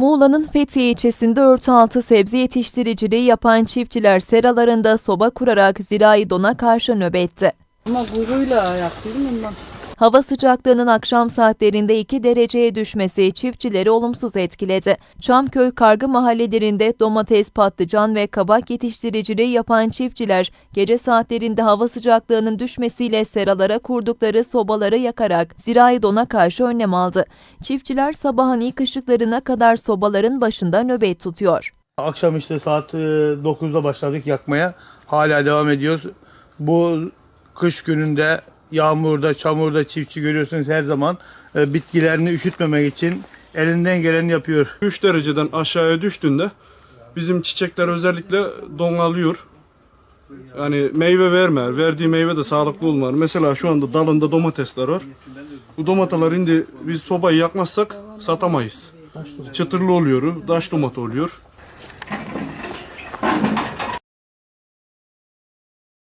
Muğla'nın Fethiye ilçesinde örtü altı sebze yetiştiriciliği yapan çiftçiler seralarında soba kurarak zirai dona karşı nöbetti. Ama kuyruğuyla yaptım ondan. Hava sıcaklığının akşam saatlerinde 2 dereceye düşmesi çiftçileri olumsuz etkiledi. Çamköy Kargı mahallelerinde domates, patlıcan ve kabak yetiştiriciliği yapan çiftçiler gece saatlerinde hava sıcaklığının düşmesiyle seralara kurdukları sobaları yakarak zirai dona karşı önlem aldı. Çiftçiler sabahın ilk ışıklarına kadar sobaların başında nöbet tutuyor. Akşam işte saat e, 9'da başladık yakmaya. Hala devam ediyoruz. Bu kış gününde yağmurda, çamurda çiftçi görüyorsunuz her zaman e, bitkilerini üşütmemek için elinden geleni yapıyor. 3 dereceden aşağıya düştüğünde bizim çiçekler özellikle donalıyor. Yani meyve vermer. Verdiği meyve de sağlıklı olmaz. Mesela şu anda dalında domatesler var. Bu domatesler indi biz sobayı yakmazsak satamayız. Çıtırlı oluyor, daş domat oluyor.